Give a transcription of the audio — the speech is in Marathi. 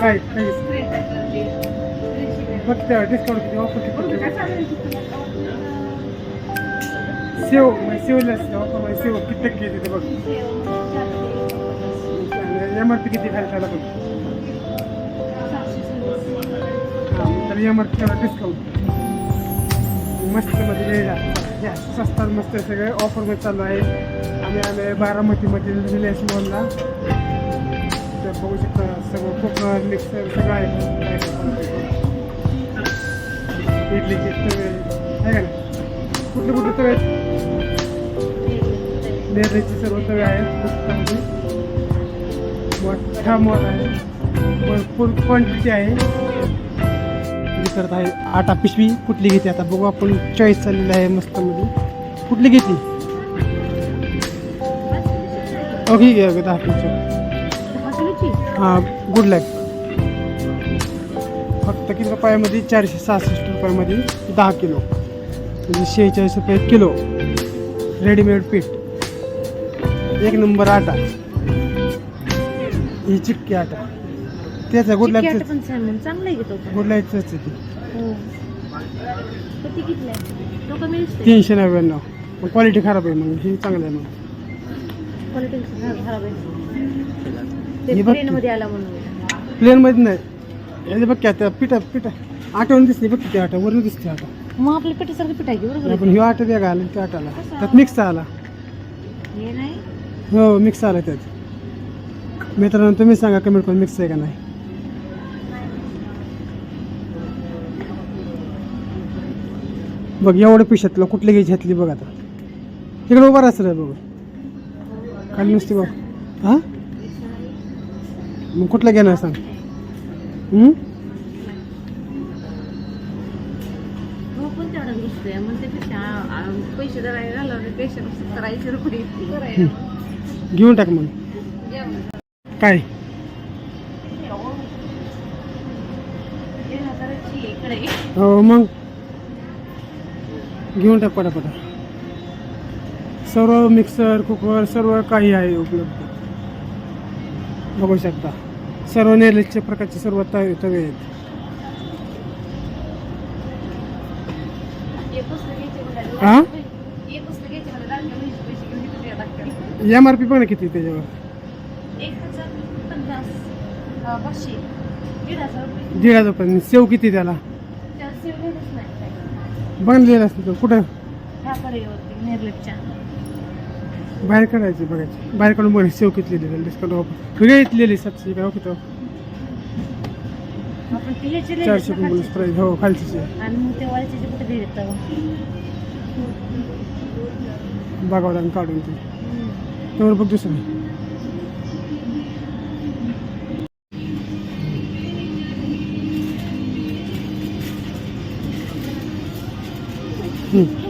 काय काय फक्त डिस्काउंट किती ऑफर किती सेव सेवला ऑफरमध्ये सेव किती टक्के येते बघ एम आर पी किती खाली त्याला बघ तर एम आर पी डिस्काउंट मस्त मध्ये वेळा या स्वस्तात मस्त सगळे ऑफरमध्ये चालू आहे आम्ही आले बारामतीमध्ये रिलायन्स मॉलला तर बघू शकता सगळं कोकण मिक्सर सगळं आहे. इडलीचे तवे आहे कुठले कुठले तवे आहेत? नेरळीचे सर्व तवे आहेत पुस्तकामध्ये मोठा मॉल आहे भरपूर क्वांटिटी आहे. मी करत आहे आटा पिशवी. कुठली घेते आता बघू आपण चॉईस चाललेली आहे मस्त मध्ये कुठली घेतली? ओके घ्या दहा पिशवी हां गुड लॅक फक्त किती रुपयामध्ये? चारशे सहासष्ट रुपयामध्ये दहा किलो. म्हणजे शेहेचाळीस रुपये किलो. रेडीमेड पीठ एक नंबर आटा. ही चिक्की आटा. तेच आहे गुड घेतो गुड लॅकचंच आहे ती. हो. तो तीनशे नव्याण्णव. पण क्वालिटी खराब आहे मग ही चांगलं आहे मग ते बघ प्लेन. मध्ये आला म्हणून प्लेनमध्ये नाही. हे बघ की आता पिठा पिठा. आठवण दिसते बघ किती आटा वरून दिसते आटा मग आपल्या पेटीसारखं पीठ आहे की बरोबर पण ह्यो आटा वेगळा आला त्या आटाला त्यात मिक्स आला? हे नाही? हो मिक्स आला त्यात. मित्रांनो तुम्ही सांगा कमेंट करून मिक्स आहे का नाही? बघ एवढं पिशातलं कुठली घ्यायची घेतली बघ आता. इकडे उभा राहत रे बघ. खाली नुसती बघ. हां? मग कुठलं घेणार सांग? हम्म? हो पण तेवढा दिसतोय मग त्यापेक्षा आ- आ- पैसे धरायला घालवण्यापेक्षा सत्तर ऐंशी रुपये. येतील. घेऊन टाक मग. काय? हे हजाराची इकडे हो मग. घेऊन टाक पटापटा. सर्व मिक्सर कुकर सर्व काही आहे उपलब्ध. बघू शकता. सर्व नेलेसच्या प्रकारचे सर्व तवे तवे आहेत. हा? एम आर पी पण किती त्याच्यावर? दीड हजार पण सेव किती त्याला. बनलेलं असतं तो. कुठं? बाहेर काढायचे बघायचे. बाहेर काढून बघायचे सेव किती लिहिलेलं डिस्काउंट ऑफर वेगळे लिहिली सातशे काय ओके चारशे खालचे. प्राईस हो खालची बघावं लागेल काढून ते. त्यावर बघ दुसरं. हम्म.